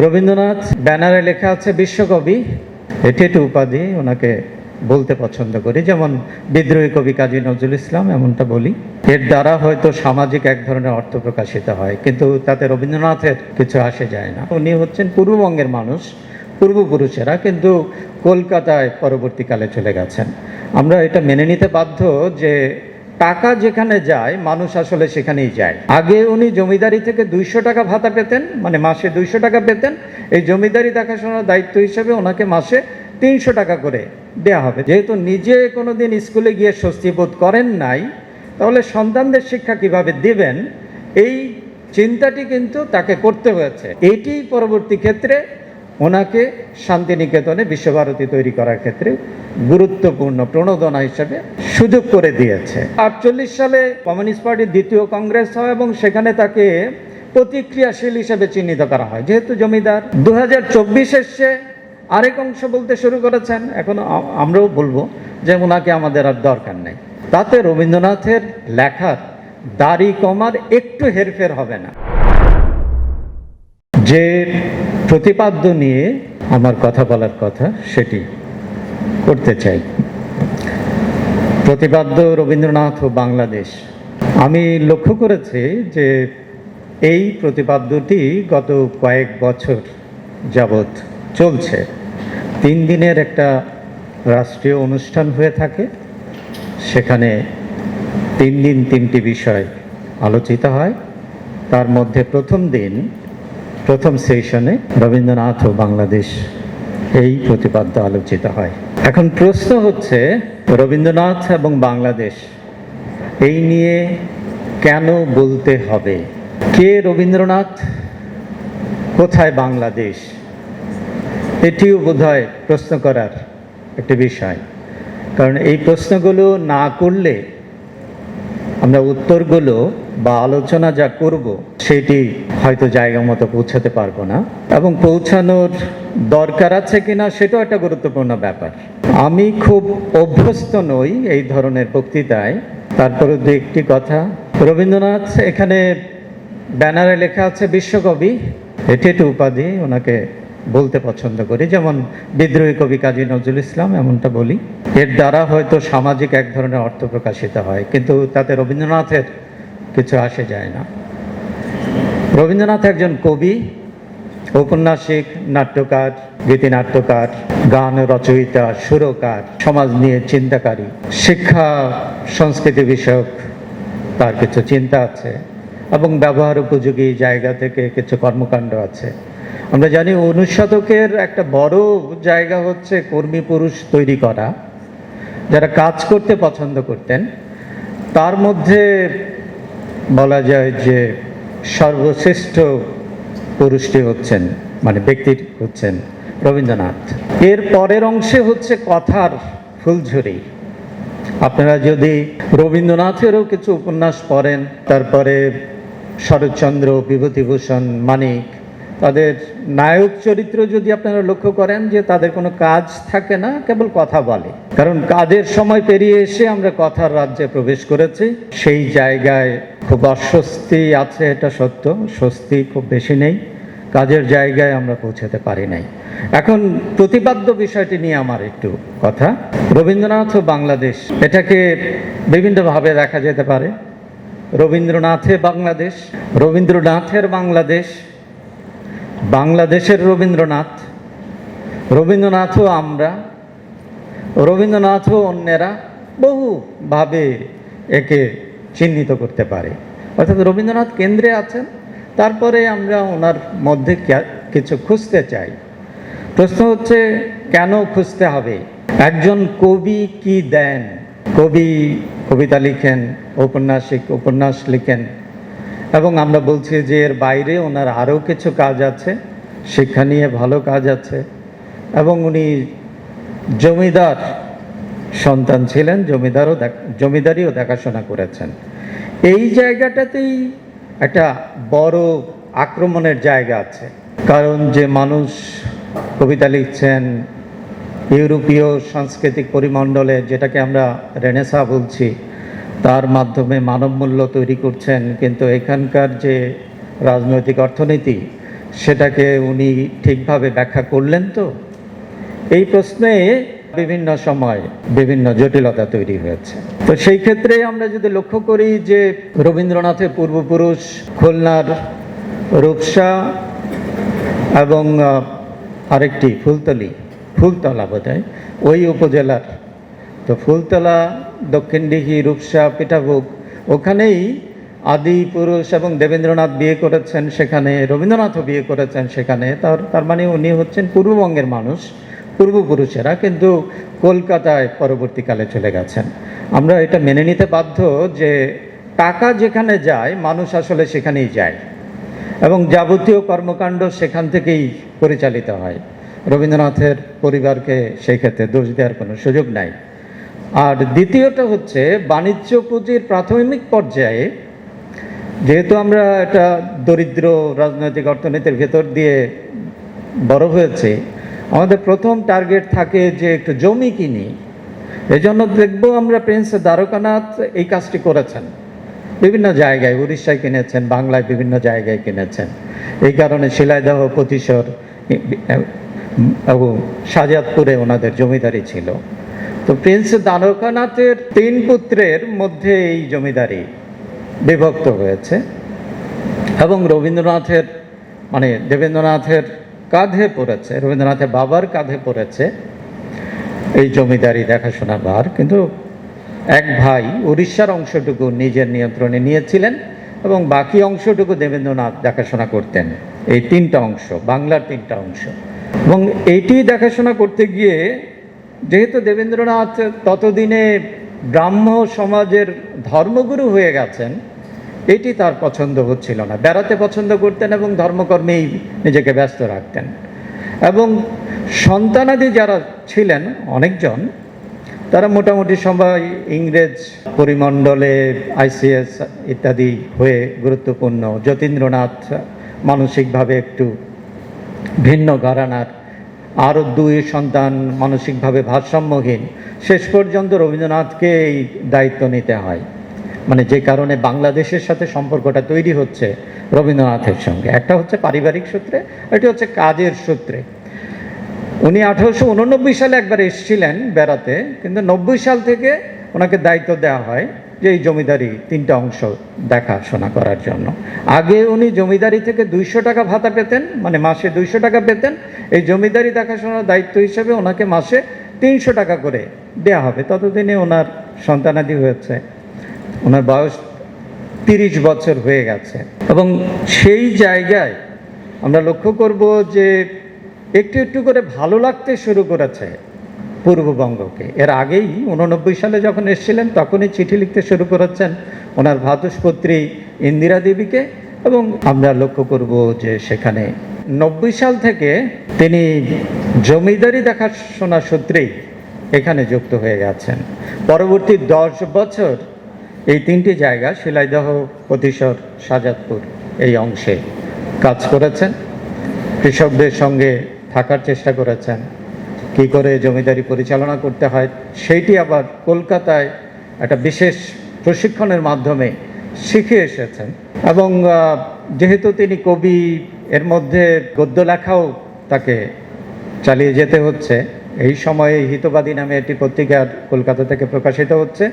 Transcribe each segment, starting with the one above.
রবীন্দ্রনাথ ব্যানারে লেখা আছে বিশ্বকবি। এটি একটি উপাধি ওনাকে বলতে পছন্দ করি। যেমন বিদ্রোহী কবি কাজী নজরুল ইসলাম, এমনটা বলি। এর দ্বারা হয়তো সামাজিক এক ধরনের অর্থ প্রকাশিত হয়, কিন্তু তাতে রবীন্দ্রনাথের কিছু আসে যায় না। উনি হচ্ছেন পূর্ববঙ্গের মানুষ, পূর্বপুরুষেরা, কিন্তু কলকাতায় পরবর্তীকালে চলে গেছেন। আমরা এটা মেনে নিতে বাধ্য যে টাকা যেখানে যায়, মানুষ আসলে সেখানেই যায়। আগে উনি জমিদারি থেকে দুইশো টাকা ভাতা পেতেন মানে মাসে দুইশো টাকা পেতেন। এই জমিদারি দেখাশোনার দায়িত্ব হিসেবে ওনাকে মাসে তিনশো টাকা করে দেয়া হবে। যেহেতু নিজে কোনোদিন স্কুলে গিয়ে স্বস্তি বোধ করেন নাই, তাহলে সন্তানদের শিক্ষা কীভাবে দেবেন? এই চিন্তাটি কিন্তু তাকে করতে হয়েছে। এটি পরবর্তী ক্ষেত্রে ওনাকে শান্তিনিকেতনে বিশ্বভারতী তৈরি করার ক্ষেত্রে গুরুত্বপূর্ণ প্রণোদনা হিসেবে সুযোগ করে দিয়েছে। আটচল্লিশ সালে কমিউনিস্ট পার্টির দ্বিতীয় কংগ্রেস হয় এবং সেখানে তাকে প্রতিক্রিয়াশীল হিসেবে চিহ্নিত করা হয়। যেহেতু জমিদার দু হাজার এসছে আরেক অংশ বলতে শুরু করেছেন। এখন আমরাও বলব যে ওনাকে আমাদের আর দরকার নেই। তাতে রবীন্দ্রনাথের লেখার দাড়ি কমার একটু হেরফের হবে না। যে প্রতিপাদ্য নিয়ে আমার কথা বলার কথা সেটি করতে চাই। প্রতিপাদ্য রবীন্দ্রনাথ ও বাংলাদেশ। আমি লক্ষ্য করেছি যে এই প্রতিপাদ্যটি গত কয়েক বছর যাবৎ চলছে। তিন দিনের একটা রাষ্ট্রীয় অনুষ্ঠান হয়ে থাকে। সেখানে তিন দিন তিনটি বিষয় আলোচিত হয়। তার মধ্যে প্রথম দিন প্রথম সেশনে রবীন্দ্রনাথ ও বাংলাদেশ এই প্রতিপাদ্য আলোচিত হয়। এখন প্রশ্ন হচ্ছে, রবীন্দ্রনাথ এবং বাংলাদেশ এই নিয়ে কেন বলতে হবে? কে রবীন্দ্রনাথ? কোথায় বাংলাদেশ? এটিও বোধহয় প্রশ্ন করার একটি বিষয়। কারণ এই প্রশ্নগুলো না করলে আমরা উত্তরগুলো বা আলোচনা যা করব সেটি হয়তো জায়গা মতো পৌঁছাতে পারব না। এবং পৌঁছানোর দরকার আছে কিনা সেটাও একটা গুরুত্বপূর্ণ ব্যাপার। আমি খুব অভ্যস্ত নই এই ধরনের বক্তৃতায়। তারপরে দু একটি কথা। রবীন্দ্রনাথ, এখানে ব্যানারে লেখা আছে বিশ্বকবি। এটি একটি উপাধি ওনাকে বলতে পছন্দ করি। যেমন বিদ্রোহী কবি কাজী নজরুল ইসলাম, এমনটা বলি। এর দ্বারা হয়তো সামাজিক এক ধরনের অর্থ প্রকাশিত হয়, কিন্তু তাতে রবীন্দ্রনাথের কিছু আসে যায় না। রবীন্দ্রনাথ একজন কবি, ঔপন্যাসিক, নাট্যকার গীতিনাট্যকার গান রচয়িতা, সুরকার, সমাজ নিয়ে চিন্তাকারী, শিক্ষা, সংস্কৃতি বিষয়ক তার কিছু চিন্তা আছে এবং ব্যবহার উপযোগী জায়গা থেকে কিছু কর্মকাণ্ড আছে। আমরা জানি উনিশ শতকের একটা বড় জায়গা হচ্ছে কর্মী পুরুষ তৈরি করা। যারা কাজ করতে পছন্দ করতেন, তার মধ্যে বলা যায় যে সর্বশ্রেষ্ঠ পুরুষটি হচ্ছেন মানে ব্যক্তির হচ্ছেন রবীন্দ্রনাথ। এর পরের অংশে হচ্ছে কথার ফুলঝুরি। আপনারা যদি রবীন্দ্রনাথেরও কিছু উপন্যাস পড়েন, তারপরে শরৎচন্দ্র, বিভূতিভূষণ, মানিক তাদের নায়ক চরিত্র যদি আপনারা লক্ষ্য করেন যে তাদের কোনো কাজ থাকে না, কেবল কথা বলে। কারণ কাজের সময় পেরিয়ে এসে আমরা কথার রাজ্যে প্রবেশ করেছি। সেই জায়গায় খুব অস্বস্তি আছে, এটা সত্য। স্বস্তি খুব বেশি নেই। কাজের জায়গায় আমরা পৌঁছাতে পারি নাই। এখন প্রতিপাদ্য বিষয়টি নিয়ে আমার একটু কথা। রবীন্দ্রনাথ বাংলাদেশ, এটাকে বিভিন্নভাবে দেখা যেতে পারে। রবীন্দ্রনাথে বাংলাদেশ, রবীন্দ্রনাথের বাংলাদেশ বাংলাদেশের রবীন্দ্রনাথ। রবীন্দ্রনাথও আমরা, রবীন্দ্রনাথও অন্যেরা বহুভাবে একে চিহ্নিত করতে পারে। অর্থাৎ রবীন্দ্রনাথ কেন্দ্রে আছেন, তারপরে আমরা ওনার মধ্যে কিছু খুঁজতে চাই। প্রশ্ন হচ্ছে, কেন খুঁজতে হবে? একজন কবি কি দেন? কবি, কবিতা লিখেন, ঔপন্যাসিক উপন্যাস লিখেন এবং আমরা বলছি যে এর বাইরে ওনার আরও কিছু কাজ আছে, শিক্ষা নিয়ে ভালো কাজ আছে। এবং উনি জমিদার সন্তান ছিলেন, জমিদারও জমিদারিও দেখাশোনা করেছেন। এই জায়গাটাতেই একটা বড় আক্রমণের জায়গা আছে। কারণ যে মানুষ কবিতা লিখছেন, ইউরোপীয় সাংস্কৃতিক পরিমণ্ডলে, যেটাকে আমরা রেনেসা বলছি তার মাধ্যমে মানবমূল্য তৈরি করছেন, কিন্তু এখানকার যে রাজনৈতিক অর্থনীতি, সেটাকে উনি ঠিকভাবে ব্যাখ্যা করলেন তো? এই প্রশ্নে বিভিন্ন সময় বিভিন্ন জটিলতা তৈরি হয়েছে। তো সেই ক্ষেত্রে আমরা যদি লক্ষ্য করি যে রবীন্দ্রনাথের পূর্বপুরুষ খুলনার রূপসা এবং আরেকটি ফুলতলি, ফুলতলা বোধহয়, ওই উপজেলার। তো ফুলতলা দক্ষিণডিহি রূপসা, পিঠাভোগ। ওখানেই আদি পুরুষ এবং দেবেন্দ্রনাথ বিয়ে করেছেন সেখানে, রবীন্দ্রনাথও বিয়ে করেছেন সেখানে। তার তার মানে উনি হচ্ছেন পূর্ববঙ্গের মানুষ, পূর্বপুরুষেরা, কিন্তু কলকাতায় পরবর্তীকালে চলে গেছেন। আমরা এটা মেনে নিতে বাধ্য যে টাকা যেখানে যায়, মানুষ আসলে সেখানেই যায়। এবং যাবতীয় কর্মকাণ্ড সেখান থেকেই পরিচালিত হয়। রবীন্দ্রনাথের পরিবারকে সেই ক্ষেত্রে দোষ দেওয়ার কোনো সুযোগ নাই। আর দ্বিতীয়টা হচ্ছে বাণিজ্য পুঁজির প্রাথমিক পর্যায়ে, যেহেতু আমরা একটা দরিদ্র রাজনৈতিক অর্থনীতির ভেতর দিয়ে বড় হয়েছে, আমাদের প্রথম টার্গেট থাকে যে একটু জমি কিনি। এজন্য দেখব আমরা প্রিন্স দ্বারকানাথ এই কাজটি করেছেন। বিভিন্ন জায়গায় উড়িষ্যায় কিনেছেন, বাংলায় বিভিন্ন জায়গায় কিনেছেন। এই কারণে শিলাইদহ প্রতিশর এবং শাহজাদপুরে ওনাদের জমিদারি ছিল। তো প্রিন্স দ্বারকানাথের তিন পুত্রের মধ্যে এই জমিদারি বিভক্ত হয়েছে। এবং রবীন্দ্রনাথের মানে দেবেন্দ্রনাথের কাঁধে পড়েছে, রবীন্দ্রনাথের বাবার কাঁধে পড়েছে এই জমিদারি দেখাশোনা ভার। কিন্তু এক ভাই উড়িষ্যার অংশটুকু নিজের নিয়ন্ত্রণে নিয়েছিলেন এবং বাকি অংশটুকু দেবেন্দ্রনাথ দেখাশোনা করতেন। এই তিনটা অংশ, বাংলার তিনটা অংশ। এবং এইটি দেখাশোনা করতে গিয়ে যেহেতু দেবেন্দ্রনাথ ততদিনে ব্রাহ্ম সমাজের ধর্মগুরু হয়ে গেছেন, এটি তার পছন্দ হচ্ছিল না। বেড়াতে পছন্দ করতেন এবং ধর্মকর্মেই নিজেকে ব্যস্ত রাখতেন। এবং সন্তানাদি যারা ছিলেন, অনেকজন, তারা মোটামুটি সবাই ইংরেজ পরিমণ্ডলে, আইসিএস ইত্যাদি হয়ে গুরুত্বপূর্ণ। যতীন্দ্রনাথ মানসিকভাবে একটু ভিন্ন ঘরানার আরও দুই সন্তান মানসিকভাবে ভারসাম্যহীন, শেষ পর্যন্ত রবীন্দ্রনাথকে এই দায়িত্ব নিতে হয়। মানে যে কারণে বাংলাদেশের সাথে সম্পর্কটা তৈরি হচ্ছে রবীন্দ্রনাথের সঙ্গে। একটা হচ্ছে পারিবারিক সূত্রে এটি হচ্ছে কাজের সূত্রে। উনি আঠারোশো উননব্বই সালে একবার এসেছিলেন বেড়াতে, কিন্তু নব্বই সাল থেকে ওনাকে দায়িত্ব দেওয়া হয়। যে এই জমিদারি তিনটা অংশ দেখাশোনা করার জন্য। আগে উনি জমিদারি থেকে দুইশো টাকা ভাতা পেতেন মানে মাসে দুইশো টাকা পেতেন। এই জমিদারি দেখাশোনার দায়িত্ব হিসেবে ওনাকে মাসে তিনশো টাকা করে দেয়া হবে। ততদিনে ওনার সন্তানাদি হয়েছে। ওনার বয়স তিরিশ বছর হয়ে গেছে। এবং সেই জায়গায় আমরা লক্ষ্য করব যে একটু একটু করে ভালো লাগতে শুরু করেছে। পূর্ববঙ্গকে। এর আগেই উননব্বই সালে যখন এসেছিলেন, তখনই চিঠি লিখতে শুরু করেছেন ওনার ভাতুষপত্রী ইন্দিরা দেবীকে এবং আমরা লক্ষ্য করব যে সেখানে নব্বই সাল থেকে তিনি জমিদারি দেখাশোনা সূত্রেই এখানে যুক্ত হয়ে গেছেন। পরবর্তী দশ বছর এই তিনটি জায়গা, শিলাইদহ প্রতিশর শাহজাদপুর এই অংশে কাজ করেছেন। কৃষকদের সঙ্গে থাকার চেষ্টা করেছেন। কি করে জমিদারি পরিচালনা করতে হয়, সেইটি আবার কলকাতায় একটা বিশেষ প্রশিক্ষণের মাধ্যমে শিখে এসেছেন। এবং যেহেতু তিনি কবি, এর মধ্যে গদ্য লেখাও তাকে চালিয়ে যেতে হচ্ছে। এই সময়ে হিতবাদী নামে একটি পত্রিকার কলকাতা থেকে প্রকাশিত হচ্ছে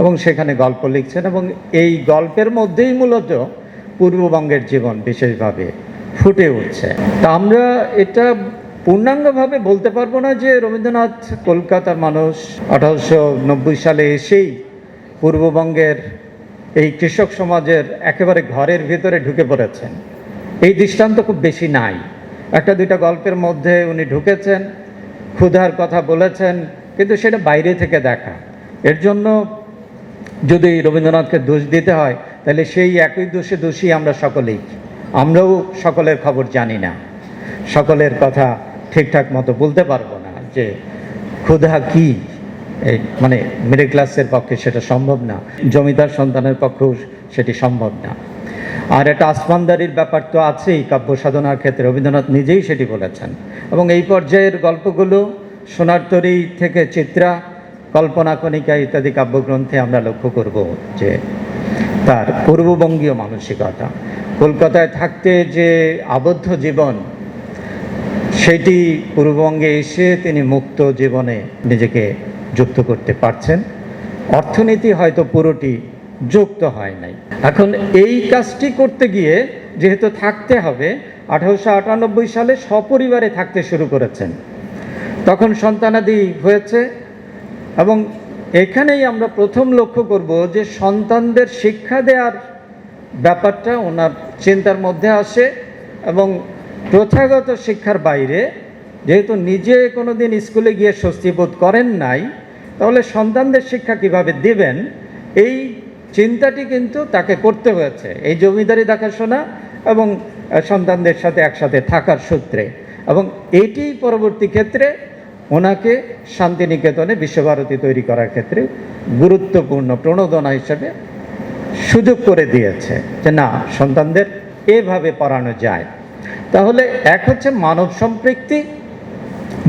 এবং সেখানে গল্প লিখছেন এবং এই গল্পের মধ্যেই মূলত পূর্ববঙ্গের জীবন বিশেষভাবে ফুটে উঠছে। তা আমরা এটা পূর্ণাঙ্গভাবে বলতে পারব না যে রবীন্দ্রনাথ কলকাতার মানুষ আঠারোশো নব্বই সালে এসেই পূর্ববঙ্গের এই কৃষক সমাজের একেবারে ঘরের ভিতরে ঢুকে পড়েছেন। এই দৃষ্টান্ত খুব বেশি নাই। একটা দুইটা গল্পের মধ্যে উনি ঢুকেছেন, ক্ষুধার কথা বলেছেন, কিন্তু সেটা বাইরে থেকে দেখা। এর জন্য যদি রবীন্দ্রনাথকে দোষ দিতে হয়, তাহলে সেই একই দোষে দোষী আমরা সকলেই। আমরাও সকলের খবর জানি না। সকলের কথা ঠিকঠাক মতো বলতে পারব না যে ক্ষুধা কি? মানে মিডল ক্লাসের পক্ষে সেটা সম্ভব না, জমিদার সন্তানের পক্ষেও সেটি সম্ভব না। আর একটা আসমানদারির ব্যাপার তো আছেই, কাব্য সাধনার ক্ষেত্রে রবীন্দ্রনাথ নিজেই সেটি বলেছেন। এবং এই পর্যায়ের গল্পগুলো, সোনার তরী থেকে চিত্রা, কল্পনা কণিকা ইত্যাদি কাব্যগ্রন্থে আমরা লক্ষ্য করব যে তার পূর্ববঙ্গীয় মানসিকতা। কলকাতায় থাকতে যে আবদ্ধ জীবন সেটি পূর্ববঙ্গে এসে তিনি মুক্ত জীবনে নিজেকে যুক্ত করতে পারছেন। অর্থনীতি হয়তো পুরোটি যুক্ত হয় নাই। এখন এই কাজটি করতে গিয়ে যেহেতু থাকতে হবে, আঠারোশো আটানব্বই সালে সপরিবারে থাকতে শুরু করেছেন। তখন সন্তানাদি হয়েছে এবং এখানেই আমরা প্রথম লক্ষ্য করব যে সন্তানদের শিক্ষা দেওয়ার ব্যাপারটা ওনার চিন্তার মধ্যে আসে এবং প্রথাগত শিক্ষার বাইরে, যেহেতু নিজে কোনো দিন স্কুলে গিয়ে স্বস্তি বোধ করেন নাই, তাহলে সন্তানদের শিক্ষা কীভাবে দিবেন? এই চিন্তাটি কিন্তু তাকে করতে হয়েছে। এই জমিদারি দেখাশোনা এবং সন্তানদের সাথে একসাথে থাকার সূত্রে। এবং এটি পরবর্তী ক্ষেত্রে ওনাকে শান্তিনিকেতনে বিশ্বভারতী তৈরি করার ক্ষেত্রে গুরুত্বপূর্ণ প্রণোদনা হিসেবে সুযোগ করে দিয়েছে যে না, সন্তানদের এভাবে পড়ানো যায়। তাহলে এক হচ্ছে মানব সম্পৃক্তি,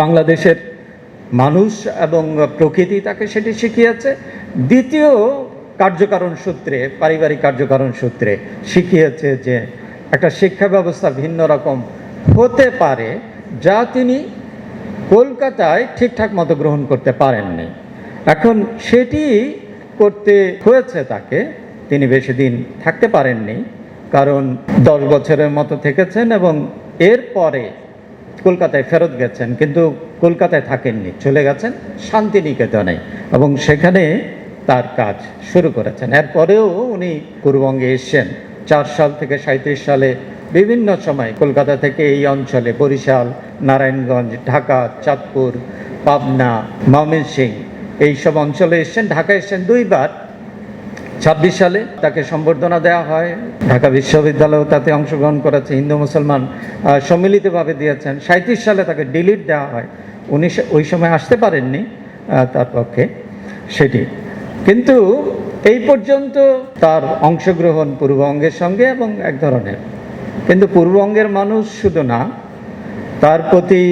বাংলাদেশের মানুষ এবং প্রকৃতি তাকে সেটি শিখিয়েছে। দ্বিতীয় কার্যকারণ সূত্রে, পারিবারিক কার্যকারণ সূত্রে শিখিয়েছে যে একটা শিক্ষা ব্যবস্থা ভিন্ন রকম হতে পারে যা তিনি কলকাতায় ঠিকঠাক মতো গ্রহণ করতে পারেননি। এখন সেটি করতে হয়েছে তাকে, তিনি বেশি দিন থাকতে পারেননি। কারণ দশ বছরের মতো থেকেছেন এবং এরপরে কলকাতায় ফেরত গেছেন, কিন্তু কলকাতায় থাকেননি, চলে গেছেন শান্তিনিকেতনে এবং সেখানে তার কাজ শুরু করেছেন। এরপরেও উনি পূর্ববঙ্গে এসছেন। চার সাল থেকে সাঁত্রিশ সালে বিভিন্ন সময় কলকাতা থেকে এই অঞ্চলে বরিশাল, নারায়ণগঞ্জ, ঢাকা, চাঁদপুর, পাবনা, ময়মনসিংহ এইসব অঞ্চলে এসছেন। ঢাকা এসছেন দুইবার। ছাব্বিশ সালে তাকে সম্বর্ধনা দেওয়া হয়। ঢাকা বিশ্ববিদ্যালয় তাতে অংশগ্রহণ করেছে হিন্দু মুসলমান সম্মিলিতভাবে দিয়েছেন। সাঁত্রিশ সালে তাকে ডিলিট দেওয়া হয়। উনি ওই সময় আসতে পারেননি তার পক্ষে সেটি। কিন্তু এই পর্যন্ত তার অংশগ্রহণ পূর্ববঙ্গের সঙ্গে এবং এক ধরনের। কিন্তু পূর্ববঙ্গের মানুষ শুধু না তার প্রতি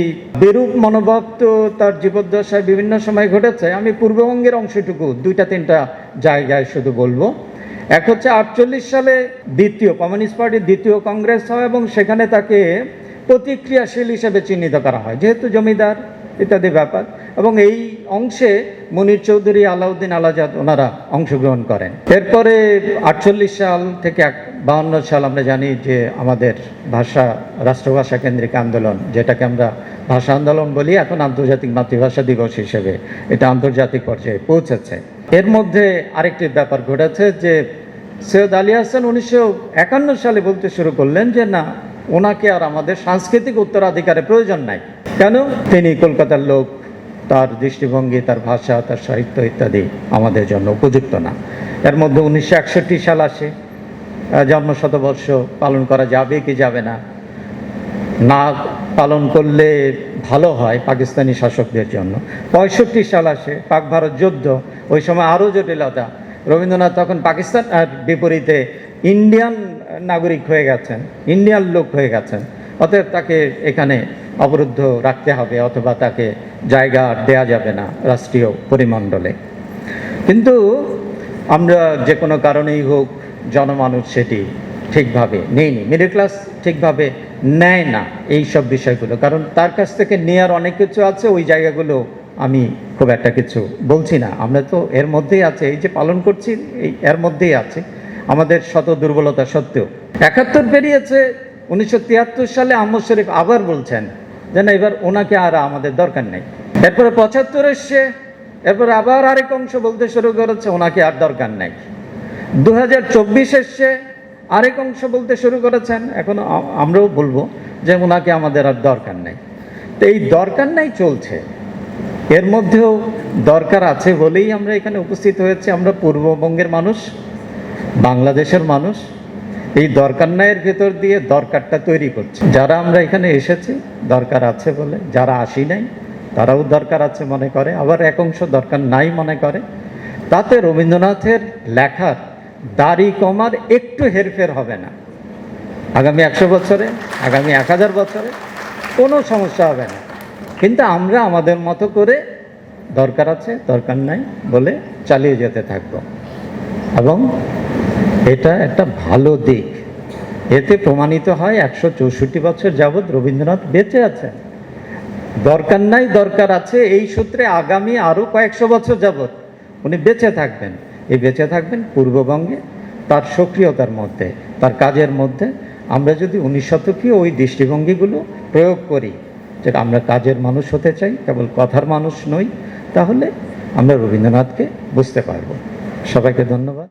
বিরূপ মনোভাব তো তার জীবদ্দশায় বিভিন্ন সময় ঘটেছে। আমি পূর্ববঙ্গের অংশটুকু দুইটা তিনটা জায়গায় শুধু বলব। এক হচ্ছে আটচল্লিশ সালে দ্বিতীয় কমিউনিস্ট পার্টির দ্বিতীয় কংগ্রেস হয় এবং সেখানে তাকে প্রতিক্রিয়াশীল হিসেবে চিহ্নিত করা হয়, যেহেতু জমিদার ইত্যাদি ব্যাপার। এবং এই অংশে মনির চৌধুরী আলাউদ্দিন আলাজাদ ওনারা অংশগ্রহণ করেন। এরপরে আটচল্লিশ সাল থেকে বাহান্ন সাল আমরা জানি যে আমাদের ভাষা, রাষ্ট্রভাষা কেন্দ্রিক আন্দোলন, যেটাকে আমরা ভাষা আন্দোলন বলি, এখন আন্তর্জাতিক মাতৃভাষা দিবস হিসেবে এটা আন্তর্জাতিক পর্যায়ে পৌঁছেছে। এর মধ্যে আরেকটি ব্যাপার ঘটেছে যে সৈয়দ আলী হাসান উনিশশো একান্ন সালে বলতে শুরু করলেন যে, না, ওনাকে আর আমাদের সাংস্কৃতিক উত্তরাধিকারের প্রয়োজন নাই। কেন? তিনি কলকাতার লোক, তার দৃষ্টিভঙ্গি, তার ভাষা, তার সাহিত্য ইত্যাদি আমাদের জন্য উপযুক্ত না। এর মধ্যে উনিশশো একষট্টি সাল আসে। আহ, জন্ম শতবর্ষ পালন করা যাবে কি যাবে না? না পালন করলে ভালো হয় পাকিস্তানি শাসকদের জন্য। পঁয়ষট্টি সাল আসে পাক ভারত যুদ্ধ ওই সময় আরও জটিলতা। রবীন্দ্রনাথ তখন পাকিস্তান বিপরীতে ইন্ডিয়ান নাগরিক হয়ে গেছেন ইন্ডিয়ান লোক হয়ে গেছেন। অতএব তাকে এখানে অবরুদ্ধ রাখতে হবে অথবা তাকে জায়গা দেয়া যাবে না রাষ্ট্রীয় পরিমণ্ডলে। কিন্তু আমরা যে কোনো কারণেই হোক জনমানুষ সেটি ঠিকভাবে নেয়নি। মিডল ক্লাস ঠিকভাবে নেয় না এই সব বিষয়গুলো। কারণ তার কাছ থেকে নেয়ার অনেক কিছু আছে, ওই জায়গাগুলো আমি খুব একটা কিছু বলছি না। আমরা তো এর মধ্যেই আছে, এই যে পালন করছি, এই এর মধ্যেই আছে। আমাদের শত দুর্বলতা সত্ত্বেও। একাত্তর পেরিয়েছে, উনিশশো তিয়াত্তর সালে আহমদ শরীফ আবার বলছেন যে, না, এবার ওনাকে আর আমাদের দরকার নেই। এরপরে পঁচাত্তর এসছে, এরপরে আবার আরেক অংশ বলতে শুরু করেছে, ওনাকে আর দরকার নাই। দু হাজার চব্বিশ এসছে আরেক অংশ বলতে শুরু করেছেন। এখন আমরাও বলব যে ওনাকে আমাদের আর দরকার নেই। তো এই দরকার নাই চলছে। এর মধ্যেও দরকার আছে বলেই আমরা এখানে উপস্থিত হয়েছি। আমরা পূর্ববঙ্গের মানুষ, বাংলাদেশের মানুষ। এই দরকার নাইয়ের ভেতর দিয়ে দরকারটা তৈরি করছে। যারা আমরা এখানে এসেছি, দরকার আছে বলে। যারা আসি নাই, তারাও দরকার আছে মনে করে। আবার এক অংশ দরকার নাই মনে করে। তাতে রবীন্দ্রনাথের লেখার দাড়ি কমার একটু হেরফের হবে না। আগামী একশো বছরে, আগামী এক হাজার বছরে কোনো সমস্যা হবে না। কিন্তু আমরা আমাদের মতো করে দরকার আছে, দরকার নাই বলে চালিয়ে যেতে থাকব। এবং এটা একটা ভালো দিক। এতে প্রমাণিত হয় একশো চৌষট্টি বছর যাবৎ রবীন্দ্রনাথ বেঁচে আছেন। দরকার নাই, দরকার আছে, এই সূত্রে আগামী আরও কয়েকশো বছর যাবৎ উনি বেঁচে থাকবেন। এই বেঁচে থাকবেন পূর্ববঙ্গে তার সক্রিয়তার মধ্যে, তার কাজের মধ্যে। আমরা যদি উনিশ শতকীয় ওই দৃষ্টিভঙ্গিগুলো প্রয়োগ করি যে আমরা কাজের মানুষ হতে চাই, কেবল কথার মানুষ নই, তাহলে আমরা রবীন্দ্রনাথকে বুঝতে পারব। সবাইকে ধন্যবাদ।